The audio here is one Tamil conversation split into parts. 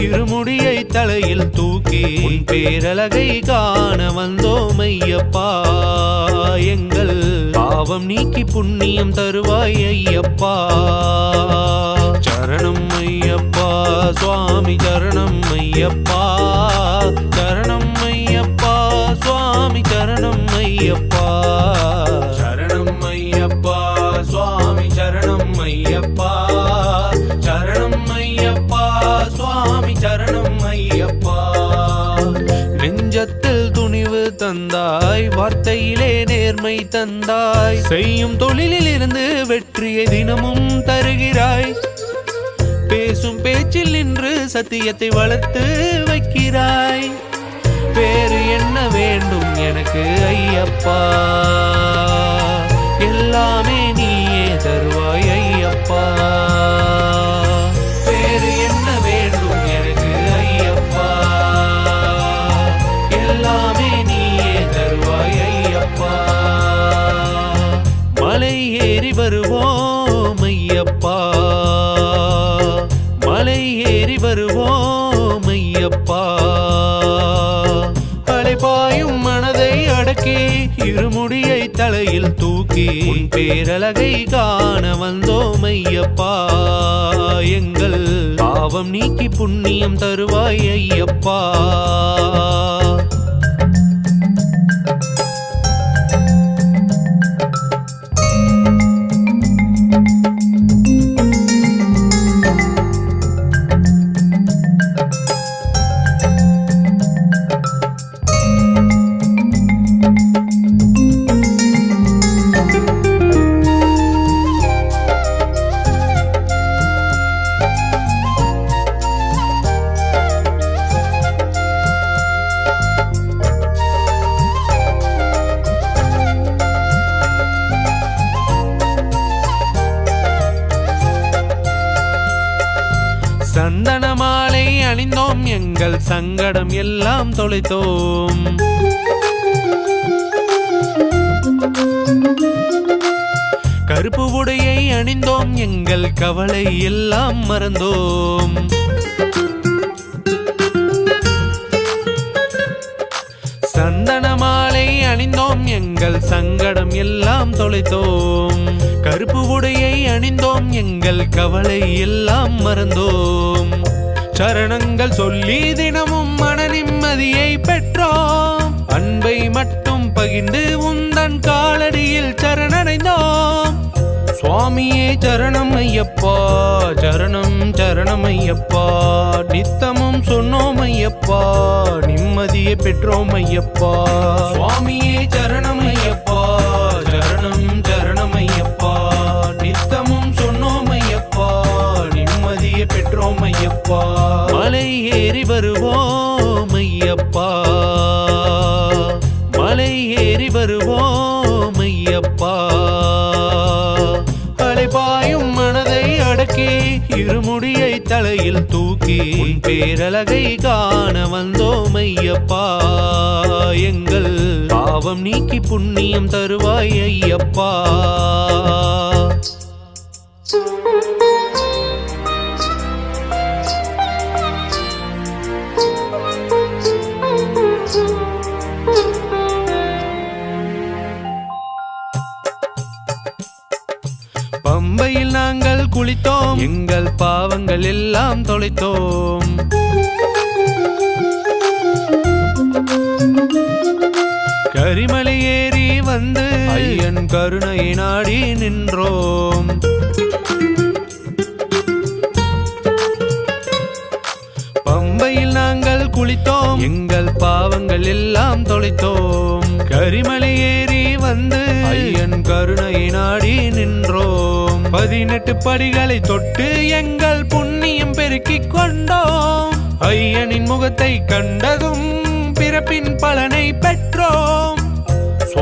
அடக்கி இருமுடியை தலையில் தூக்கி பேரழகை காண வந்தோம் ஐயப்பா. எங்கள் பாவம் நீக்கி புண்ணியம் தருவாய் ஐயப்பா. சரணம் ஐயப்பா சுவாமி சரணம் ஐயப்பா. தந்தாய். செய்யும் தொழிலில் இருந்து வெற்றியை தினமும் தருகிறாய். பேசும் பேச்சில் நின்று சத்தியத்தை வளர்த்து வைக்கிறாய். வேறு என்ன வேண்டும் எனக்கு ஐயப்பா? எல்லாமே நீயே தருவாய் ஐயப்பா. வருவோம் ஐயப்பா. அலைபாயும் மனதை அடக்கி இருமுடியை தலையில் தூக்கி பேரழகை காண வந்தோம் ஐயப்பா. எங்கள் பாவம் நீக்கி புண்ணியம் தருவாய் ஐயப்பா. சந்தன மாலை அணிந்தோம். எங்கள் சங்கடம் எல்லாம் தொலைத்தோம். கருப்பு உடையை அணிந்தோம். எங்கள் கவலை எல்லாம் மறந்தோம். சந்தன மாலை அணிந்தோம். எங்கள் சங்கடம் எல்லாம் தொலைத்தோம். கருப்பு உடையை அணிந்தோம். எங்கள் கவலை எல்லாம் மறந்தோம். சரணங்கள் சொல்லி தினமும் மன நிம்மதியை பெற்றோம். அன்பை மட்டும் பகிர்ந்து உந்தன் காலடியில் சரணடைந்தோம். சுவாமியே சரணம் ஐயப்பா சரணம் சரணம் ஐயப்பா. நித்தமும் சொன்னோம் ஐயப்பா நிம்மதியை பெற்றோம் ஐயப்பா. சுவாமியே சரணம் ஐயப்பா. வருவோம் ஐயப்பா. மலை ஏறி வருவோம் ஐயப்பா. அலைபாயும் மனதை அடக்கி இருமுடியை தலையில் தூக்கி பேரழகை காண வந்தோம் ஐயப்பா. எங்கள் பாவம் நீக்கி புண்ணியம் தருவாய் ஐயப்பா. எங்கள் பாவங்கள் எல்லாம் தொலைத்தோம். கரிமலை ஏறி வந்து ஐயன் கருணையை நாடி நின்றோம். எங்கள் பாவங்கள் எல்லாம் தொலைத்தோம். கரிமலை ஏறி வந்து ஐயன் கருணை நாடி நின்றோம். பதினெட்டு படிகளை தொட்டு எங்கள் புண்ணியம் பெருக்கிக் கொண்டோம். ஐயனின் முகத்தை கண்டதும் பிறப்பின் பலனை பெற்றோம்.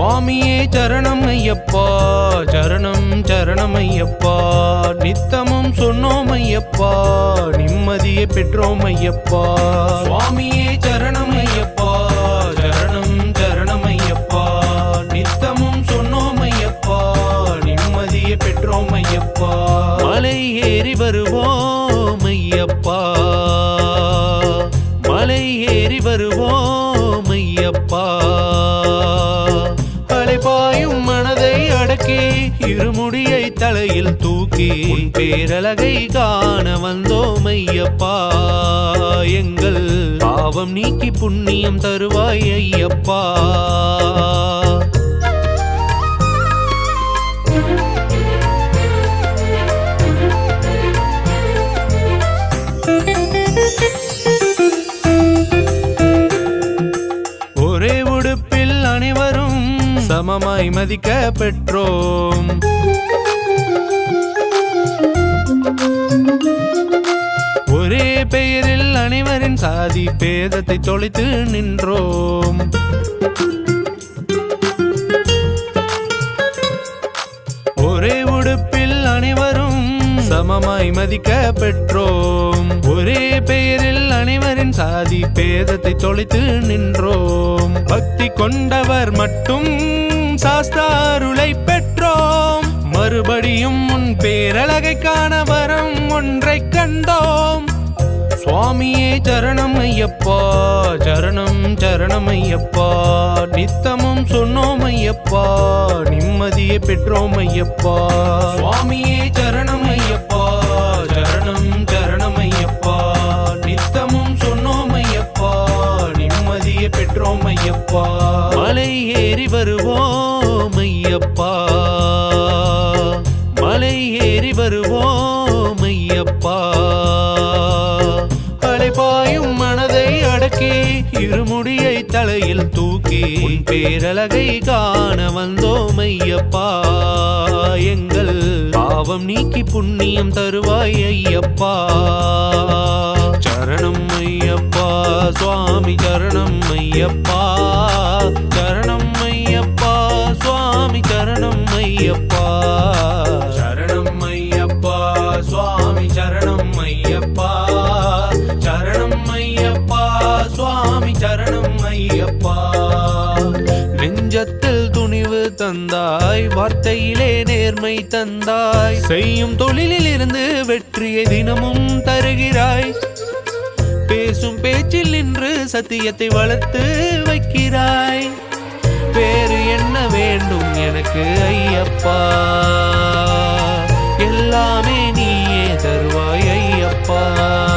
சுவாமியே சரணம் ஐயப்பா சரணம் சரணம் ஐயப்பா. நித்தமும் சொன்னோம் ஐயப்பா நிம்மதியை பெற்றோம் ஐயப்பா. சுவாமியே சரணம் ஐயப்பா சரணம் சரணம் ஐயப்பா. நித்தமும் சொன்னோம் ஐயப்பா நிம்மதியை பெற்றோம் ஐயப்பா. மலை ஏறி வருவோம் இருமுடியை தலையில் தூக்கி பேரழகை காண வந்தோம் ஐயப்பா எங்கள் பாவம் நீக்கி புண்ணியம் தருவாய் ஐயப்பா. சமமாய் மதிக்க பெற்றோம். ஒரே பெயரில் அனைவரின் சாதி பேதத்தை தொலைத்து நின்றோம். ஒரே உடுப்பில் அனைவரும் சமமாய் மதிக்க பெற்றோம். ஒரே பெயரில் அனைவரின் சாதி பேதத்தை தொலைத்து நின்றோம். பக்தி கொண்டவர் மட்டும் சாஸ்தாருளை பெற்றோம். மறுபடியும் உன் பேரழகை காண வரம் ஒன்றை கண்டோம். சுவாமியே சரணம் ஐயப்பா சரணம் சரணம் ஐயப்பா. நித்தமும் சொன்னோம் ஐயப்பா நிம்மதியை பெற்றோம் ஐயப்பா. சுவாமியே சரணம் ஐயப்பா சரணம் சரணம் ஐயப்பா. நித்தமும் சொன்னோம் ஐயப்பா நிம்மதியை பெற்றோம் ஐயப்பா. மலை ஏறி வருவோம். வருவோம் ஐயப்பா. அலைபாயும் மனதை அடக்கி இருமுடியை தலையில் தூக்கி. பேரழகை காண வந்தோம் ஐயப்பா. எங்கள் பாவம் நீக்கி புண்ணியம் தருவாய் ஐயப்பா. சரணம் ஐயப்பா. சுவாமி சரணம் ஐயப்பா. சரணம் ஐயப்பா. சுவாமி சரணம் ஐயப்பா. வார்த்தையிலே நேர்மை தந்தாய். செய்யும் தொழிலில் இருந்து வெற்றியை தினமும் தருகிறாய். பேசும் பேச்சில் நின்று சத்தியத்தை வளர்த்து வைக்கிறாய். வேறு என்ன வேண்டும் எனக்கு ஐயப்பா? எல்லாமே நீயே தருவாய் ஐயப்பா.